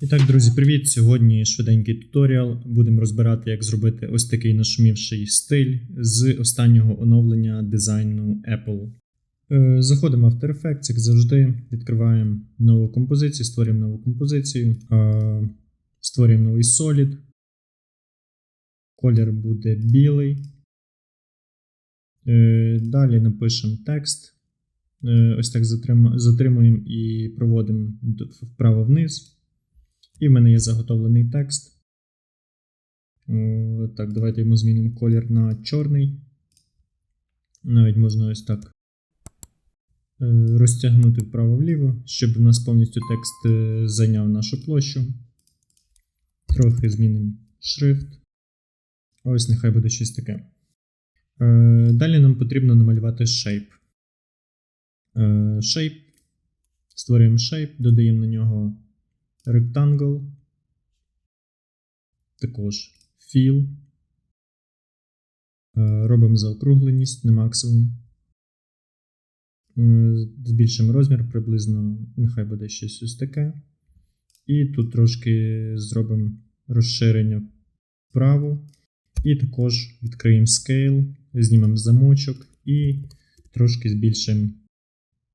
І так, друзі, привіт! Сьогодні швиденький туторіал. Будемо розбирати, як зробити ось такий нашумівший стиль з останнього оновлення дизайну Apple. Е, Заходимо в After Effects, як завжди, відкриваємо нову композицію, створюємо нову композицію, е, створюємо новий Solid. Колір буде білий. Е, Далі напишемо текст. Ось так затримуємо і проводимо вправо-вниз. І в мене є заготовлений текст. Так, давайте йому змінимо колір на чорний. Навіть можна ось так е, розтягнути вправо-вліво, щоб у нас повністю текст е, зайняв нашу площу. Трохи змінимо шрифт. Ось нехай буде щось таке. Е, Далі нам потрібно намалювати shape. Shape. Створюємо shape, додаємо на нього rectangle, також fill. Е, Робимо заокругленість на максимум. Е, Збільшимо розмір приблизно, нехай буде щось ось таке. І тут трошки зробимо розширення вправо. І також відкриємо scale, знімемо замочок і трошки збільшимо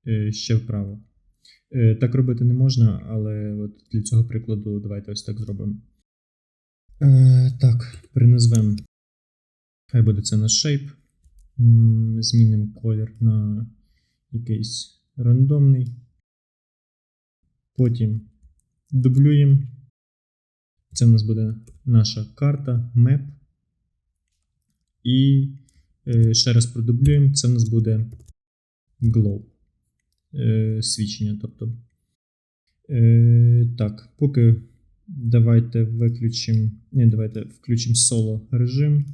е, ще вправо. Е, Так робити не можна, але от для цього прикладу давайте ось так зробимо. Е, так, переназвемо. Хай буде це наш shape. Змінимо колір на якийсь рандомний. Потім дублюємо. Це в нас буде наша карта, map. І е, ще раз продублюємо. Це в нас буде glow е, свідчення. Тобто, е, так, поки давайте виключимо. Ні, давайте включимо соло режим.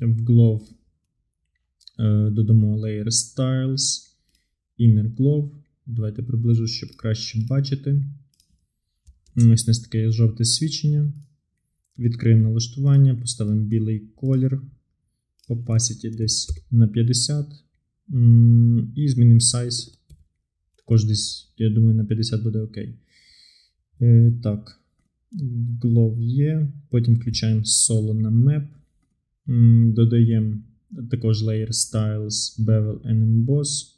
В Glow е, додамо Layer Styles, Inner Glow. Давайте приближу, щоб краще бачити. Ось у нас таке жовте свідчення. Відкриємо налаштування, поставимо білий колір. Opacity десь на 50. І змінимо size. Також десь, я думаю, на 50 буде окей. Е, так. Glow є. Потім включаємо solo на map. Додаємо також layer styles, bevel and emboss.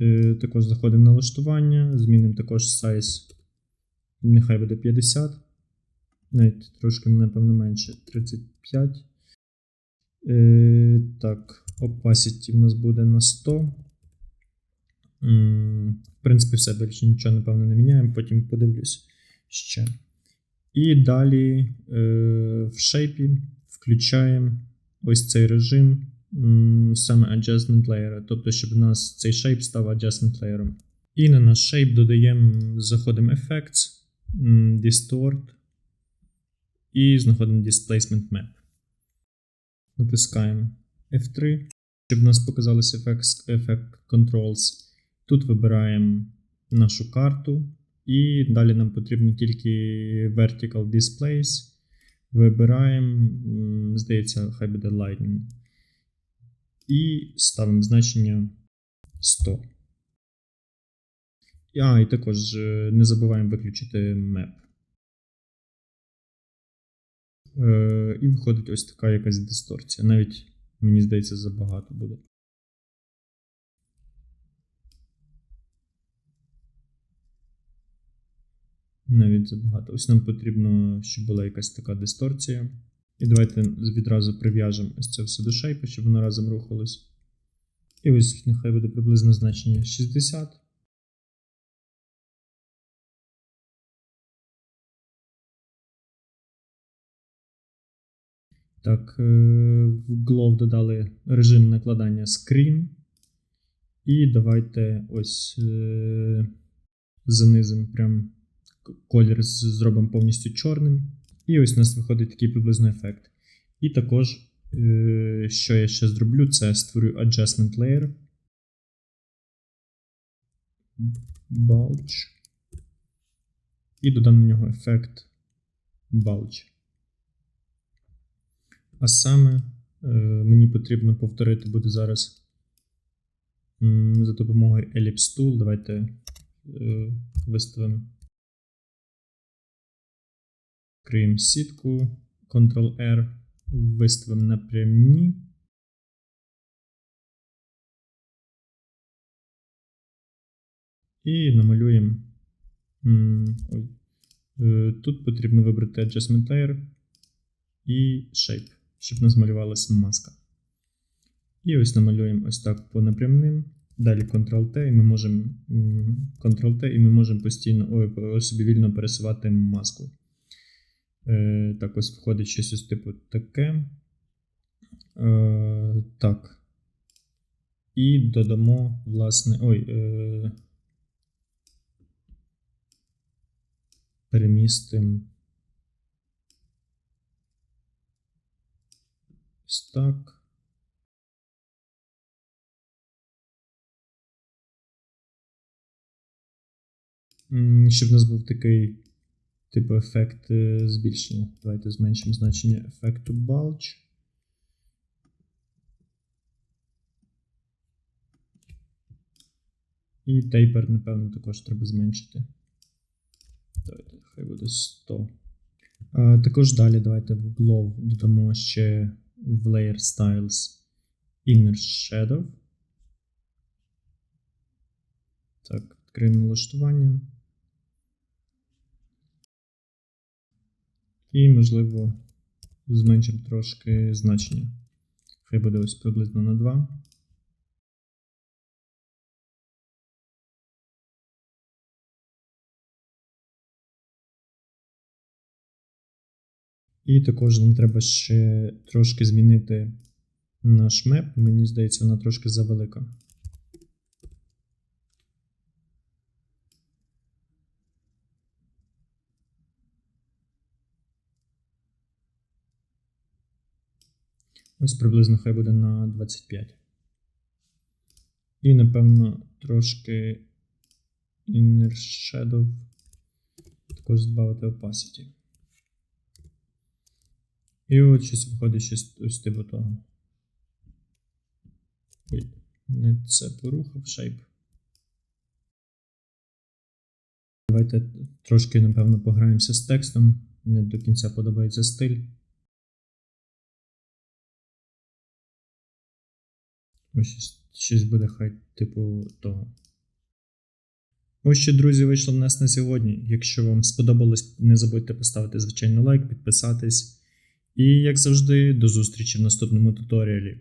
Е, також заходимо в налаштування. Змінимо також size. Нехай буде 50. Навіть трошки, напевно, менше 35. Е, так, opacity в нас буде на 100. В принципі, все більше нічого, напевно, не міняємо, потім подивлюсь ще. І далі е, в шейпі включаємо ось цей режим, саме adjustment layer, тобто, щоб у нас цей shape став adjustment layer. І на наш shape додаємо, заходимо Effects, Distort і знаходимо Displacement Map. Натискаємо F3, щоб у нас показалися Effect, effect Controls. Тут вибираємо нашу карту, і далі нам потрібно тільки Vertical Displays. Вибираємо, здається, хай буде Lightning. І ставимо значення 100. А, і також е, не забуваємо виключити Map. Е, І виходить ось така якась дисторція. Навіть, мені здається, забагато буде. Навіть забагато. Ось нам потрібно, щоб була якась така дисторція. І давайте відразу прив'яжемо ось це все до шейпа, щоб воно разом рухалось. І ось нехай буде приблизно значення 60. Так, е, в Glow додали режим накладання Screen. І давайте ось е, занизимо прям к- колір зробимо повністю чорним. І ось у нас виходить такий приблизно ефект. І також, е, що я ще зроблю, це створю adjustment layer. Bulge. І додам на нього ефект Bulge. А саме е, мені потрібно повторити буде зараз за допомогою Ellipse Tool. Давайте е, виставимо Відкриємо сітку, Ctrl-R, виставимо напрямні. І намалюємо. Е, Тут потрібно вибрати Adjustment Layer і Shape, щоб у нас малювалася маска. І ось намалюємо ось так по напрямним. Далі Ctrl-T, і ми можемо Ctrl-T, і ми можемо постійно ой, собі вільно пересувати маску. Е, так, ось входить щось ось типу таке. Е, так. І додамо, власне. Ой. Е, перемістимо. Ось так. Щоб у нас був такий типу ефект е, збільшення. Давайте зменшимо значення ефекту bulge. І тейпер, напевно, також треба зменшити. Давайте, хай буде 100. А, також далі давайте в Glow додамо ще в Layer Styles Inner Shadow. Так, відкриємо налаштування. І, можливо, зменшимо трошки значення. Хай буде ось приблизно на 2. І також нам треба ще трошки змінити наш меп. Мені здається, вона трошки завелика. Ось приблизно хай буде на 25. І, напевно, трошки Inner Shadow. Також збавити opacity. І от щось виходить щось ось типу того. Не це порухав шейп. Давайте трошки, напевно, пограємося з текстом. Не до кінця подобається стиль. Ось щось, буде хай, типу, того. Ось що, друзі, вийшло в нас на сьогодні. Якщо вам сподобалось, не забудьте поставити звичайно лайк, підписатись. І, як завжди, до зустрічі в наступному туторіалі.